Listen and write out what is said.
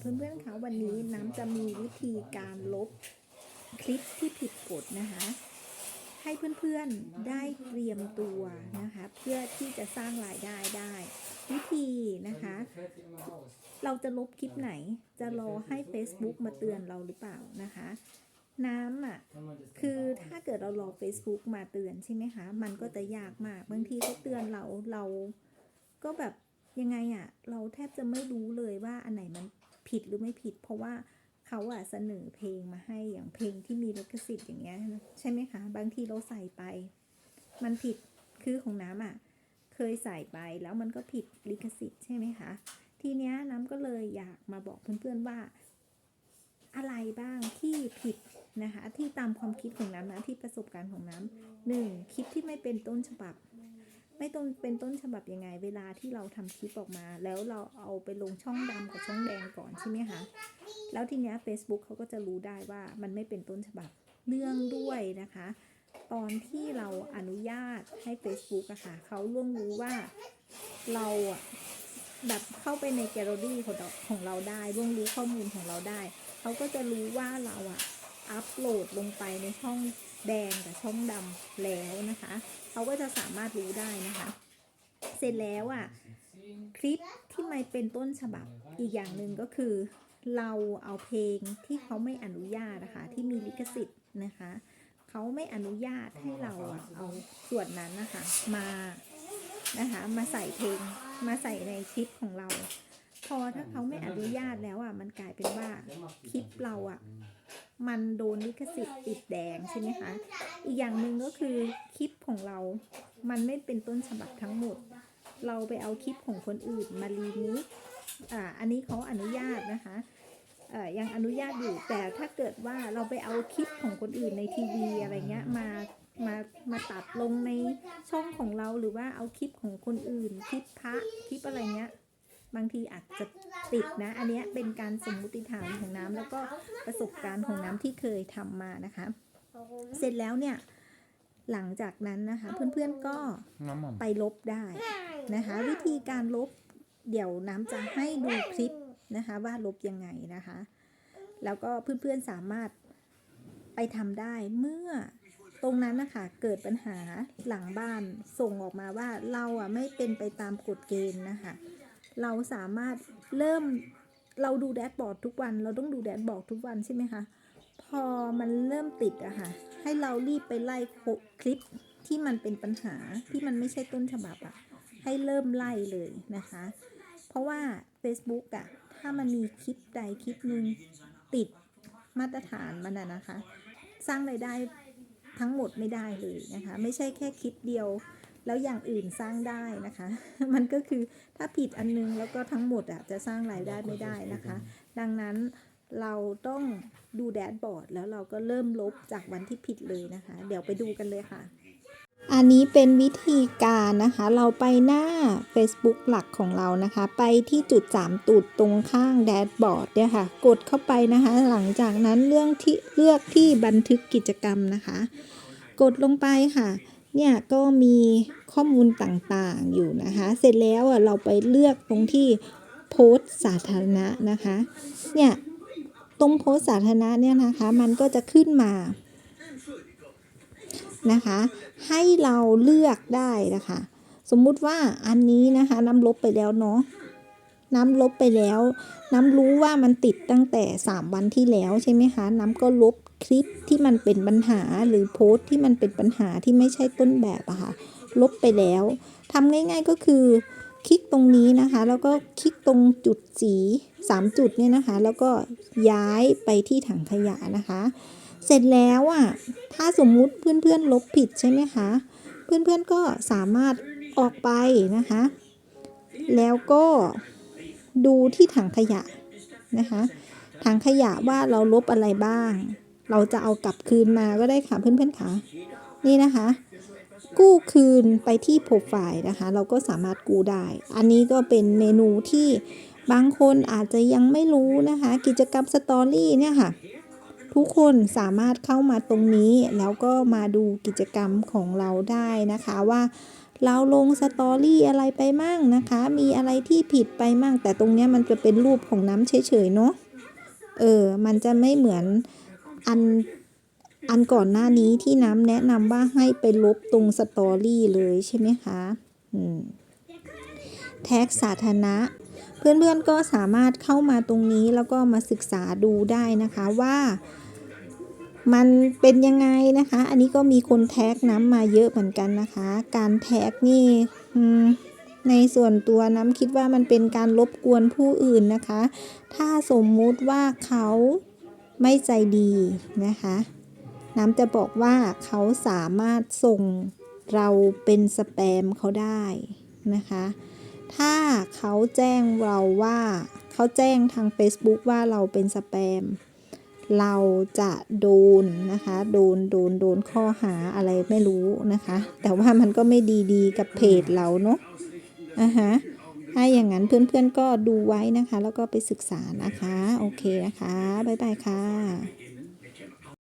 เพื่อนๆคะวันนี้น้ำจะมีวิธีการลบคลิปที่ผิดกฎนะคะ ให้เพื่อนๆได้เตรียมตัวนะคะ เพื่อที่จะสร้างรายได้ได้ วิธีนะคะ เราจะลบคลิปไหน จะรอให้ Facebook มาเตือนเราหรือเปล่านะคะ น้ำอะคือถ้าเกิดเรารอ Facebook มาเตือนใช่ไหมคะ มันก็จะยากมากบางทีเขาเตือนเราเราก็แบบยังไงอะ่ะ เราแทบจะไม่รู้เลยว่าอันไหนมัน ผิดหรือไม่ผิด เพราะว่าเขาอะเสนอเพลงมาให้อย่างเพลงที่มีลิขสิทธิ์อย่างเงี้ยใช่ไหมคะ บางทีเราใส่ไป มันผิดคือของน้ำอะ่ะเคยใส่ไปแล้วมันก็ผิดลิขสิทธิ์ใช่ไหมคะ ทีเนี้ยน้ำก็เลยอยากมาบอกเพื่อนๆว่า อะไรบ้างที่ผิดนะคะ ที่ตามความคิดของน้ำนะที่ประสบการณ์ของน้ำหนึ่งคลิปที่ไม่เป็นต้นฉบับ ไม่ต้นเป็นต้นฉบับยังไง เวลาที่เราทำคลิปออกมา แล้วเราเอาไปลงช่องดำกับช่องแดงก่อนใช่ไหมคะแล้วทีเนี้ย Facebook เขาก็จะรู้ได้ว่ามันไม่เป็นต้นฉบับเนื่องด้วยนะคะ ตอนที่เราอนุญาตให้ Facebook อะค่ะเขาล่วงรู้ว่าเราอะแบบเข้าไปในแกลเลอรี่ของเราของเราได้ล่วงรู้ข้อมูลของเราได้ เขาก็จะรู้ว่าเราอะ อัปโหลดลงไปในช่องแดงกับช่องดำแล้วนะคะเขาก็จะสามารถรู้ได้นะคะ เสร็จแล้วอะคลิปที่ไม่เป็นต้นฉบับอีกอย่างหนึ่งก็คือ เราเอาเพลงที่เขาไม่อนุญาตนะคะที่มีลิขสิทธิ์นะคะเขาไม่อนุญาตให้เราอะเอาส่วนนั้นนะคะมานะคะมาใส่เพลงมาใส่ในคลิปของเรา พอถ้าเขาไม่อนุญาตแล้วอะมันกลายเป็นว่าคลิปเราอะ มันโดนลิขสิทธิ์ติดแดงใช่ไหมคะ อีกอย่างหนึ่งก็คือคลิปของเรา มันไม่เป็นต้นฉบับทั้งหมด เราไปเอาคลิปของคนอื่นมารีมิกอ่า อันนี้เขาอนุญาตนะคะอ่อยังอนุญาตอยู่แต่ถ้าเกิดว่าเราไปเอาคลิปของคนอื่นในทีวีอะไรเงี้ยมามามาตัดลงในช่องของเราหรือว่าเอาคลิปของคนอื่น คลิปพระคลิปอะไรเงี้ย บางทีอาจจะติดนะ อันนี้เป็นการสมมุติฐานของน้ำแล้วก็ประสบการณ์ของน้ำที่เคยทำมานะคะ เสร็จแล้วเนี่ยหลังจากนั้นนะคะ เพื่อนๆก็ไปลบได้นะคะ วิธีการลบเดี๋ยวน้ำจะให้ดูคลิปนะคะ ว่าลบยังไงนะคะ แล้วก็เพื่อนๆสามารถไปทำได้เมื่อตรงนั้นนะคะเกิดปัญหาหลังบ้านส่งออกมาว่าเราอะไม่เป็นไปตามกฎเกณฑ์นะคะ เราสามารถเริ่มเราดูแดชบอร์ดทุกวัน เราต้องดูแดชบอร์ดทุกวันใช่ไหมคะพอมันเริ่มติดอะค่ะ ให้เรารีบไปไล่คลิปที่มันเป็นปัญหาที่มันไม่ใช่ต้นฉบับอะให้เริ่มไล่เลยนะคะ เพราะว่า Facebook อะถ้ามันมีคลิปใดคลิปหนึ่งติดมาตรฐานมันอะนะคะ สร้างไรายได้ทั้งหมดไม่ได้เลยนะคะ ไม่ใช่แค่คลิปเดียว แล้วอย่างอื่นสร้างได้นะคะ มันก็คือถ้าผิดอันนึงแล้วก็ทั้งหมดอะจะสร้างรายได้ไม่ได้นะคะ ดังนั้นเราต้องดูแดชบอร์ดแล้วเราก็เริ่มลบจากวันที่ผิดเลยนะคะ เดี๋ยวไปดูกันเลยค่ะ อันนี้เป็นวิธีการนะคะ เราไปหน้า Facebook หลักของเรานะคะ ไปที่จุด 3 ตุดตรงข้างแดชบอร์ดเนี่ยค่ะ กดเข้าไปนะคะ หลังจากนั้นเรื่องที่เลือกที่บันทึกกิจกรรมนะคะ กดลงไปค่ะ เนี่ยก็มีข้อมูลต่างๆอยู่นะคะ เสร็จแล้วอะเราไปเลือกตรงที่โพสต์สาธารณะนะคะ เนี่ยตรงโพสต์สาธารณะเนี่ยนะคะ มันก็จะขึ้นมานะคะ ให้เราเลือกได้นะคะ สมมุติว่าอันนี้นะคะน้ำลบไปแล้วเนาะ น้ำลบไปแล้ว น้ำรู้ว่ามันติดตั้งแต่ 3 วันที่แล้วใช่ไหมคะ น้ำก็ลบคลิปที่มันเป็นปัญหาหรือโพสต์ที่มันเป็นปัญหาที่ไม่ใช่ต้นแบบอะค่ะ ลบไปแล้วทำง่ายๆก็คือ คลิกตรงนี้นะคะ แล้วก็คลิกตรงจุดสี 3 จุดเนี่ยนะคะ แล้วก็ย้ายไปที่ถังขยะนะคะ เสร็จแล้วอะถ้าสมมุติเพื่อนๆลบผิดใช่ไหมคะเพื่อนๆก็สามารถออกไปนะคะ แล้วก็ ดูที่ถังขยะนะคะ ถังขยะว่าเราลบอะไรบ้าง เราจะเอากลับคืนมาก็ได้ค่ะเพื่อนๆค่ะ นี่นะคะ กู้คืนไปที่โปรไฟล์นะคะ เราก็สามารถกู้ได้ อันนี้ก็เป็นเมนูที่บางคนอาจจะยังไม่รู้นะคะ กิจกรรมสตอรี่เนี่ยค่ะ ทุกคนสามารถเข้ามาตรงนี้ แล้วก็มาดูกิจกรรมของเราได้นะคะว่า เราลงสตอรี่อะไรไปมั่งนะคะ มีอะไรที่ผิดไปมั่ง แต่ตรงเนี้ยมันจะเป็นรูปของน้ำเฉยๆเนาะ เออ มันจะไม่เหมือนอันอันก่อนหน้านี้ที่น้ำแนะนำว่าให้ไปลบตรงสตอรี่เลยใช่ไหมคะอืมแท็กสาธารณะ เพื่อนๆก็สามารถเข้ามาตรงนี้แล้วก็มาศึกษาดูได้นะคะว่า มันเป็นยังไงนะคะ อันนี้ก็มีคนแท็กน้ำมาเยอะเหมือนกันนะคะ การแท็กนี่ในส่วนตัวน้ำคิดว่ามันเป็นการรบกวนผู้อื่นนะคะ ถ้าสมมุติว่าเขาไม่ใจดีนะคะ น้ำจะบอกว่าเขาสามารถส่งเราเป็นสแปมเขาได้นะคะ ถ้าเขาแจ้งเราว่า เขาแจ้งทาง Facebook ว่าเราเป็นสแปม เราจะโดนนะคะ โดนโดนโดนข้อหาอะไรไม่รู้นะคะ แต่ว่ามันก็ไม่ดีๆกับเพจเราเนาะอะฮะถ้าอย่างนั้นเพื่อนๆก็ดูไว้นะคะ แล้วก็ไปศึกษานะคะ โอเคนะคะ บ๊ายบายค่ะ